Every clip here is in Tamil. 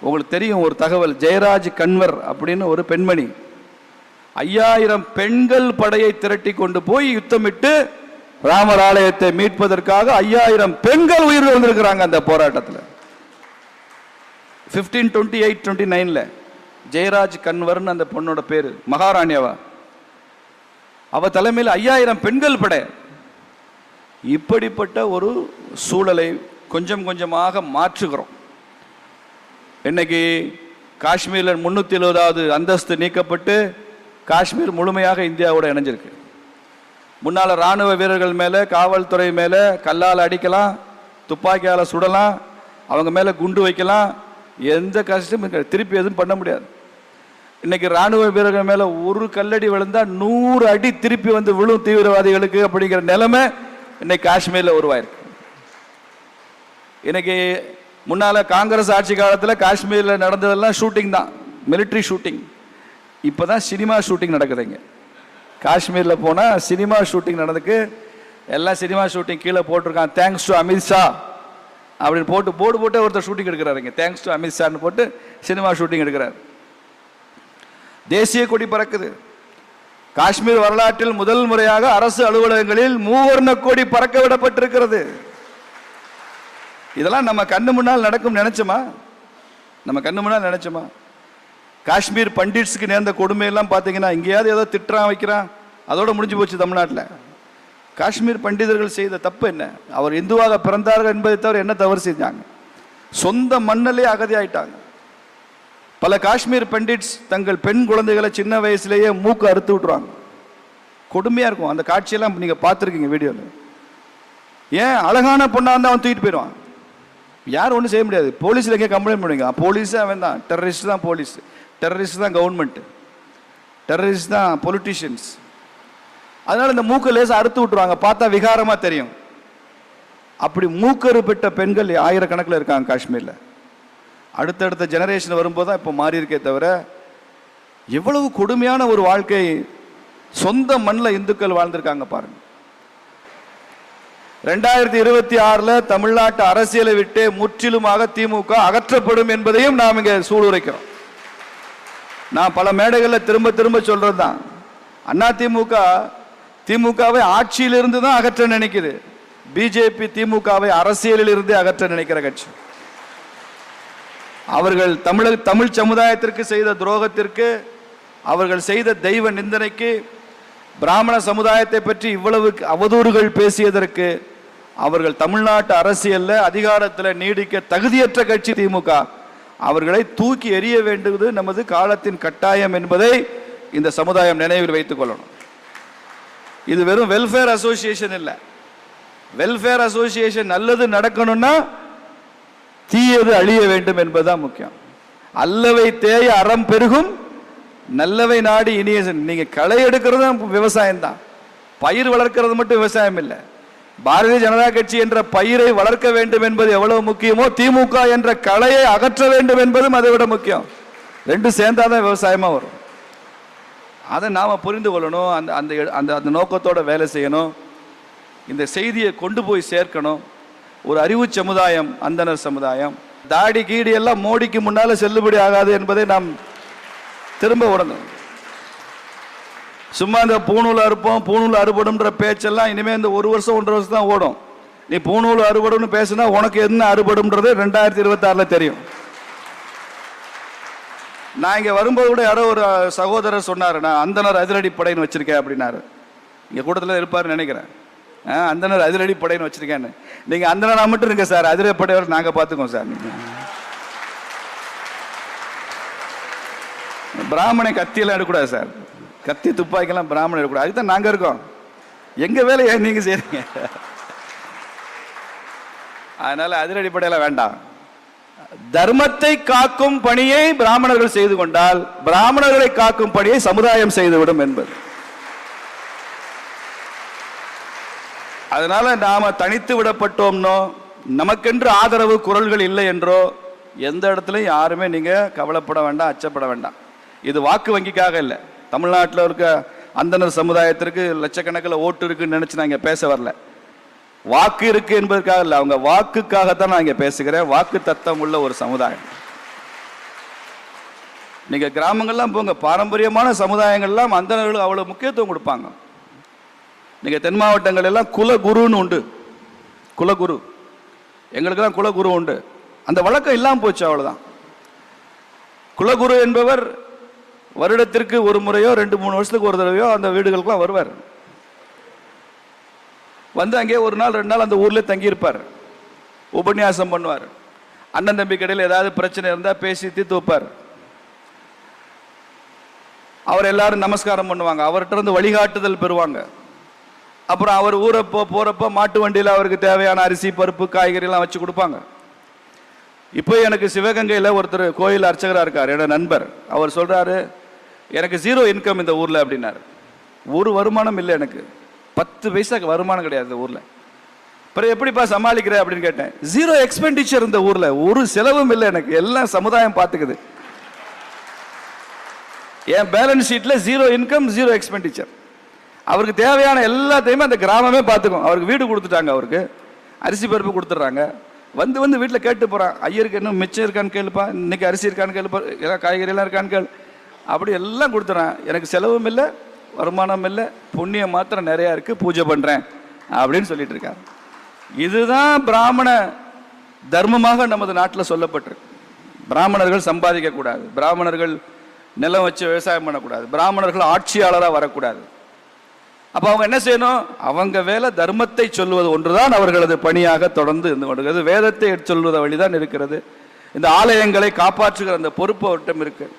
உங்களுக்கு தெரியும் ஒரு தகவல். ஜெயராஜ் கன்வர் அப்படின்னு ஒரு பெண்மணி. ஐயாயிரம் பெண்கள் படையை திரட்டி கொண்டு போய் யுத்தமிட்டு ராமர் ஆலயத்தை மீட்பதற்காக ஐயாயிரம் பெண்கள் உயிர் வந்திருக்கிறாங்க அந்த போராட்டத்தில். ஃபிஃப்டீன் டுவெண்ட்டி எயிட் டுவெண்ட்டி நைனில் ஜெயராஜ் கன்வர்னு அந்த பொண்ணோட பேர் மகாராணியவா அவ தலைமையில் ஐயாயிரம் பெண்கள் படை. இப்படிப்பட்ட ஒரு சூழலை கொஞ்சம் கொஞ்சமாக மாற்றுகிறோம். இன்னைக்கு காஷ்மீரில் முன்னூற்றி எழுபதாவது அந்தஸ்து நீக்கப்பட்டு காஷ்மீர் முழுமையாக இந்தியாவோட இணைஞ்சிருக்கு. முன்னால் இராணுவ வீரர்கள் மேலே காவல்துறை மேலே கல்லால் அடிக்கலாம் துப்பாக்கியால் சுடலாம் அவங்க மேலே குண்டு வைக்கலாம் எந்த கஷ்டமும் இருக்காது. திருப்பி எதுவும் பண்ண முடியாது. இன்னைக்கு ராணுவ வீரர்கள் மேலே ஒரு கல்லடி விழுந்தால் நூறு அடி திருப்பி வந்து விழும் தீவிரவாதிகளுக்கு அப்படிங்கிற நிலைமை இன்னைக்கு காஷ்மீரில் உருவாயிருக்கு. இன்னைக்கு முன்னால் காங்கிரஸ் ஆட்சி காலத்தில் காஷ்மீரில் நடந்ததெல்லாம் ஷூட்டிங் தான். மிலிட்ரி ஷூட்டிங் இப்போ தான் சினிமா ஷூட்டிங் நடக்குதுங்க காஷ்மீரில் போனால் சினிமா ஷூட்டிங் நடந்துக்கு எல்லாம் சினிமா ஷூட்டிங் கீழே போட்டிருக்கான். தேங்க்ஸ் டு அமித்ஷா அப்படின்னு போட்டு போர்டு போட்டு ஒருத்தர் ஷூட்டிங் எடுக்கிறாருங்க தேங்க்ஸ் டு அமித்ஷான்னு போட்டு சினிமா ஷூட்டிங் எடுக்கிறார். தேசிய கொடி பறக்குது. காஷ்மீர் வரலாற்றில் முதல் முறையாக அரசு அலுவலகங்களில் மூவர்ண கொடி பறக்க விடப்பட்டிருக்கிறது. இதெல்லாம் நம்ம கண்ணு முன்னால் நடக்கும் நினைச்சோமா? நம்ம கண்ணு முன்னால் நினைச்சோமா? காஷ்மீர் பண்டிட்ஸுக்கு நேர்ந்த கொடுமையெல்லாம் பார்த்தீங்கன்னா எங்கேயாவது ஏதோ திட்டுறான் வைக்கிறான். அதோட முடிஞ்சு போச்சு தமிழ்நாட்டில். காஷ்மீர் பண்டிதர்கள் செய்த தப்பு என்ன? அவர் இந்துவாக பிறந்தார்கள் என்பதை தவிர என்ன தவறு செஞ்சாங்க? சொந்த மண்ணிலே அகதியாயிட்டாங்க பல காஷ்மீர் பண்டிட்ஸ் தங்கள் பெண் குழந்தைகளை சின்ன வயசுலேயே மூக்கு அறுத்து விட்ருவாங்க கொடுமையாக இருக்கும். அந்த காட்சியெல்லாம் நீங்கள் பார்த்துருக்கீங்க வீடியோவில் ஏன்? அழகான பொண்ணாக இருந்தால் அவன் தூக்கிட்டு போயிடுவான். யாரும் ஒன்றும் செய்ய முடியாது. போலீஸில் எங்கே கம்ப்ளைண்ட் பண்ணுவீங்க. போலீஸே அவன் தான் டெரரிஸ்ட் தான் போலீஸ். டெரரிஸ்ட் தான் கவர்மெண்ட் டெரரிஸ்ட் தான் பொலிட்டிஷியன்ஸ் அதனால இந்த மூக்கை லேசாக அறுத்து விட்டுருவாங்க. பார்த்தா விகாரமாக தெரியும். அப்படி மூக்கரு பெற்ற பெண்கள் ஆயிரக்கணக்கில் இருக்காங்க காஷ்மீரில். அடுத்தடுத்த ஜெனரேஷன் வரும்போது தான் இப்போ மாறி இருக்கே தவிர எவ்வளவு கொடுமையான ஒரு வாழ்க்கை சொந்த மண்ணில் இந்துக்கள் வாழ்ந்திருக்காங்க பாருங்கள் ரெண்டாயிரத்தி இருபத்தி ஆறுல தமிழ்நாட்டு அரசியலை விட்டு முற்றிலுமாக திமுக அகற்றப்படும் என்பதையும் நாம் இங்கே சூளுரைக்கிறோம். நான் பல மேடைகளில் திரும்ப திரும்ப சொல்றது தான் அண்ணா திமுக திமுகவை ஆட்சியிலிருந்து தான் அகற்ற நினைக்குது. பிஜேபி திமுகவை அரசியலில் இருந்து அகற்ற நினைக்கிற கட்சி. அவர்கள் தமிழக தமிழ் சமுதாயத்திற்கு செய்த துரோகத்திற்கு அவர்கள் செய்த தெய்வ நிந்தனைக்கு பிராமண சமுதாயத்தை பற்றி இவ்வளவு அவதூறுகள் பேசியதற்கு அவர்கள் தமிழ்நாட்டு அரசியல்ல அதிகாரத்தில் நீடிக்க தகுதியற்ற கட்சி திமுக. அவர்களை தூக்கி எறிய வேண்டுவது நமது காலத்தின் கட்டாயம் என்பதை இந்த சமுதாயம் நினைவில் வைத்துக் கொள்ளணும். இது வெறும் வெல்ஃபேர் அசோசியேஷன் இல்லை. வெல்ஃபேர் அசோசியேஷன் நல்லது நடக்கணும்னா தீயது அழிய வேண்டும் என்பதுதான் முக்கியம். அல்லவை தேய அறம் பெருகும் நல்லவை நாடு இனிய நீங்கள் நீங்க களை எடுக்கிறதும் விவசாயம் தான் பயிர் வளர்க்கிறது மட்டும் விவசாயம் இல்லை. பாரதிய ஜனதா கட்சி என்ற பயிரை வளர்க்க வேண்டும் என்பது எவ்வளவு முக்கியமோ திமுக என்ற கலையை அகற்ற வேண்டும் என்பதும் அதை விட முக்கியம். ரெண்டும் சேர்ந்தாதான் விவசாயமா வரும். அதை நாம புரிந்து கொள்ளணும். அந்த அந்த அந்த அந்த நோக்கத்தோட வேலை செய்யணும். இந்த செய்தியை கொண்டு போய் சேர்க்கணும். ஒரு அறிவு சமுதாயம் அந்தனர் சமுதாயம். தாடி கீடி எல்லாம் மோடிக்கு முன்னால செல்லுபடி ஆகாது என்பதை நாம் திரும்ப உணரணும் சும்மா இந்த பூணூல் அறுப்போம் பூணூல் அறுபடும்ன்ற பேச்செல்லாம் இனிமேல் இந்த ஒரு வருஷம் ஒன்றரை வருஷம் தான் ஓடும். நீ பூணூல் அறுபடும்னு பேசுனா உனக்கு என்ன அறுபடும்ன்றது ரெண்டாயிரத்தி இருபத்தாறில் தெரியும். நான் இங்கே வரும்போது கூட யாரோ ஒரு சகோதரர் சொன்னார் நான் அந்தனர் அதிரடி படைன்னு வச்சிருக்கேன் அப்படின்னாரு. இங்கே கூட்டத்தில் இருப்பாருன்னு நினைக்கிறேன். ஆ, அந்தனர் அதிரடி படைன்னு வச்சிருக்கேன்னு. நீங்கள் அந்தனராக மட்டும் இருங்க சார் அதிரடி படையோட நாங்கள் பார்த்துக்கோம் சார். பிராமணை கத்தியெல்லாம் எடுக்கக்கூடாது சார். கத்தி துப்பாக்கிலாம் பிராமணன் எடுக்கக்கூடாது அதுக்கு தான் நாங்கள் இருக்கோம். எங்கள் வேலையை நீங்கள் செய்றீங்க? அதில் அடிப்படையில் வேண்டாம். தர்மத்தை காக்கும் பணியை பிராமணர்கள் செய்து கொண்டால் பிராமணர்களை காக்கும் பணியை சமுதாயம் செய்துவிடும் என்பது. அதனால நாம தனித்து விடப்பட்டோம்னோ நமக்கென்று ஆதரவு குரல்கள் இல்லை என்றோ எந்த இடத்துலையும் யாருமே நீங்க கவலைப்பட வேண்டாம் அச்சப்பட வேண்டாம். இது வாக்கு வங்கிக்காக இல்லை. தமிழ்நாட்டில் இருக்க அந்தனர் சமுதாயத்திற்கு லட்சக்கணக்கில் ஓட்டு இருக்குன்னு நினைச்சு நான் இங்க பேச வரல. வாக்கு இருக்கு என்பதற்காக இல்லை அவங்க வாக்குக்காகத்தான் நான் இங்கே பேசுகிறேன். வாக்கு தத்தம் உள்ள ஒரு சமுதாயம். நீங்க கிராமங்கள்லாம் போங்க பாரம்பரியமான சமுதாயங்கள்லாம் அந்தணர்களுக்கு அவ்வளவு முக்கியத்துவம் கொடுப்பாங்க. நீங்கள் தென் மாவட்டங்கள் எல்லாம் குலகுருன்னு உண்டு. குலகுரு. எங்களுக்கெல்லாம் குலகுரு உண்டு. அந்த வழக்கம் இல்லாமல் போச்சு அவ்வளவுதான். குலகுரு என்பவர் வருடத்திற்கு ஒரு முறையோ ரெண்டு மூணு வருஷத்துக்கு ஒரு தடவையோ அந்த வீடுகளுக்கெல்லாம் வருவார். வந்து அங்கே ஒரு நாள் ரெண்டு நாள் அந்த ஊரில் தங்கியிருப்பார். உபன்யாசம் பண்ணுவார். அண்ணன் தம்பி கடையில் ஏதாவது பிரச்சனை இருந்தால் பேசி தீர்த்து வைப்பார். அவர் எல்லாரும் நமஸ்காரம் பண்ணுவாங்க. அவர்கிட்ட இருந்து வழிகாட்டுதல் பெறுவாங்க. அப்புறம் அவர் ஊரப்போ போகிறப்போ மாட்டு வண்டியில் அவருக்கு தேவையான அரிசி பருப்பு காய்கறிலாம் வச்சு கொடுப்பாங்க. இப்போ எனக்கு சிவகங்கையில் ஒருத்தர் கோயில் அர்ச்சகராக இருக்கார் என்னோட நண்பர். அவர் சொல்கிறாரு எனக்கு ஜீரோ இன்கம் இந்த ஊரில் அப்படின்னாரு. ஒரு வருமானம் இல்லை எனக்கு. பத்து பைசாக்கு வருமானம் கிடையாது இந்த ஊரில். அப்புறம் எப்படிப்பா சமாளிக்கிற அப்படின்னு கேட்டேன். ஜீரோ எக்ஸ்பெண்டிச்சர் இந்த ஊரில். ஒரு செலவும் இல்லை எனக்கு. எல்லாம் சமுதாயம் பார்த்துக்குது என் பேலன்ஸ் ஷீட்டில் ஜீரோ இன்கம் ஜீரோ எக்ஸ்பெண்டிச்சர் அவருக்கு தேவையான எல்லாத்தையுமே அந்த கிராமமே பார்த்துக்கும் அவருக்கு வீடு கொடுத்துட்டாங்க அவருக்கு. அரிசி பருப்பு கொடுத்துட்றாங்க வந்து வந்து வீட்டில் கேட்டு போகிறான் ஐயருக்கு இன்னும் மிச்சம் இருக்கான்னு கேளுப்பா. இன்னைக்கு அரிசி இருக்கான்னு கேளுப்பா. எல்லாம் காய்கறிலாம் இருக்கான்னு கேளு. அப்படி எல்லாம் கொடுத்துறேன். எனக்கு செலவும் இல்லை வருமானம் இல்லை புண்ணியம் மாத்திரம் நிறையா இருக்குது பூஜை பண்ணுறேன் அப்படின்னு சொல்லிட்டு இருக்காங்க இதுதான் பிராமண தர்மமாக நமது நாட்டில் சொல்லப்பட்டிருக்கு. பிராமணர்கள் சம்பாதிக்கக்கூடாது பிராமணர்கள் நிலம் வச்சு விவசாயம் பண்ணக்கூடாது. பிராமணர்கள் ஆட்சியாளராக வரக்கூடாது. அப்போ அவங்க என்ன செய்யணும்? அவங்க வேலை தர்மத்தை சொல்வது ஒன்றுதான் அவர்களது பணியாக தொடர்ந்து இருந்து கொண்டிருக்கிறது. வேதத்தை சொல்வது வழிதான் இருக்கிறது. இந்த ஆலயங்களை காப்பாற்றுகிற அந்த பொறுப்பு அவர்கிட்டம் இருக்குது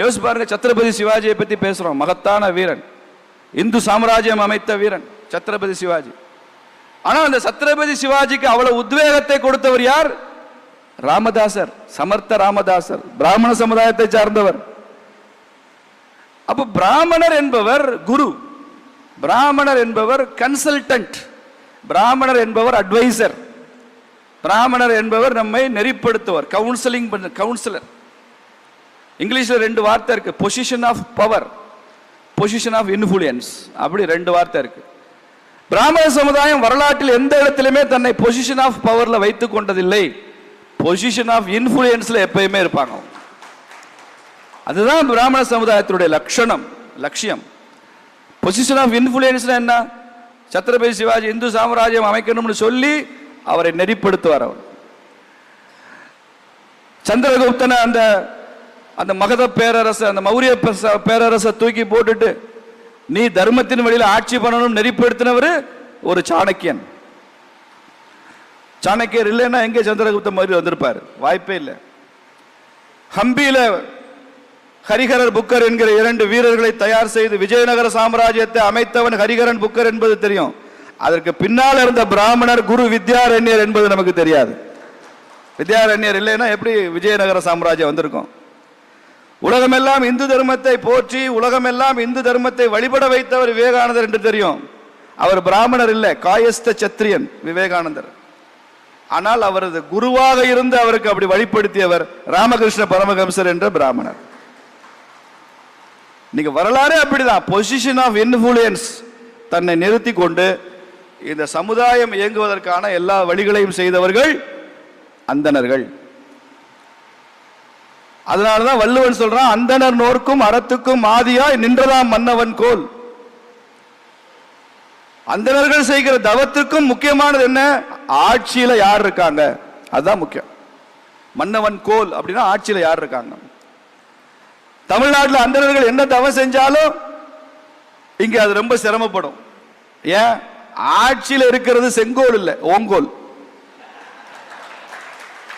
யோசிச்சு பாருங்க சத்ரபதி சிவாஜியை பத்தி பேசுறோம். மகத்தான வீரன். இந்து சாம்ராஜ்யம் அமைத்த வீரன் சத்ரபதி சிவாஜி. ஆனா அந்த சத்ரபதி சிவாஜிக்கு அவ்வளவு உத்வேகத்தை கொடுத்தவர் யார்? ராமதாசர் சமர்த்த ராமதாசர் பிராமண சமுதாயத்தை சார்ந்தவர். அப்ப பிராமணர் என்பவர் குரு பிராமணர் என்பவர் கன்சல்டன்ட் பிராமணர் என்பவர் அட்வைசர் பிராமணர் என்பவர் நம்மை நெறிப்படுத்துவர் கவுன்சிலிங் பண்ண கவுன்சிலர் இங்கிலீஷில் ரெண்டு வார்த்தை இருக்குது position of power position of influence அப்படி ரெண்டு வார்த்தை இருக்கு. பிராமண சமுதாயம் வரலாற்றில் எந்த இடத்திலுமே தன்னை பொசிஷன் ஆஃப் பவரில் வைத்துக் கொண்டதில்லை. பொசிஷன் ஆஃப் இன்ஃப்ளூயன்ஸில் எப்பயுமே இருப்பாங்க. அதுதான் பிராமண சமுதாயத்தினுடைய லட்சணம் லட்சியம். பொசிஷன் ஆஃப் இன்ஃப்ளூயன்ஸ்னா என்ன? சத்ரபதி சிவாஜி இந்து சாம்ராஜ்யம் அமைக்கணும்னு சொல்லி அவரை நெறிப்படுத்துவார் அவர். சந்திரகுப்தனை அந்த அந்த மகத பேரரசை அந்த மௌரிய பேரரசை தூக்கி போட்டுட்டு நீ தர்மத்தின் வழியில் ஆட்சி பண்ணணும் நெறிப்படுத்தினவர் ஒரு சாணக்கியன். சாணக்கியர் இல்லைன்னா எங்கே சந்திரகுப்தன் மாதிரி வந்திருப்பார்? வாய்ப்பே இல்லை. ஹம்பியில ஹரிஹரர் புக்கர் என்கிற இரண்டு வீரர்களை தயார் செய்து விஜயநகர சாம்ராஜ்யத்தை அமைத்தவன் ஹரிஹரன் புக்கர் என்பது தெரியும். அதற்கு பின்னால் இருந்த பிராமணர் குரு வித்யாரண்யர் என்பது நமக்கு தெரியாது. வித்யாரண்யர் இல்லைன்னா எப்படி விஜயநகர சாம்ராஜ்யம் வந்திருக்கும்? உலகமெல்லாம் இந்து தர்மத்தை போற்றி உலகமெல்லாம் இந்து தர்மத்தை வழிபட வைத்தவர் விவேகானந்தர் என்று தெரியும். அவர் பிராமணர் இல்லை காயஸ்த சத்திரியன் விவேகானந்தர். ஆனால் அவரது குருவாக இருந்து அவருக்கு அப்படி வழிப்படுத்தியவர் ராமகிருஷ்ண பரமஹம்சர் என்ற பிராமணர். இன்னைக்கு வரலாறு அப்படிதான். பொசிஷன் ஆஃப் இன்ஃபுளுயன்ஸ் தன்னை நிறுத்தி கொண்டு இந்த சமுதாயம் இயங்குவதற்கான எல்லா வழிகளையும் செய்தவர்கள் அந்தணர்கள். அதனாலதான் வள்ளுவன் சொல்றான் அந்தணர் நோர்க்கும் அறத்துக்கும் ஆதியாய் நின்றதாம் மன்னவன் கோல். அந்தணர்கள் செய்கிற தவத்திற்கும் முக்கியமானது என்ன? ஆட்சியில யார் இருக்காங்க? அதுதான் முக்கியம். மன்னவன் கோல் அப்படின்னா ஆட்சியில யார் இருக்காங்க? தமிழ்நாட்டில் அந்தணர்கள் என்ன தவம் செஞ்சாலும் இங்க அது ரொம்ப சிரமப்படும். ஏன்? ஆட்சியில் இருக்கிறது செங்கோல் இல்லை ஓங்கோல்.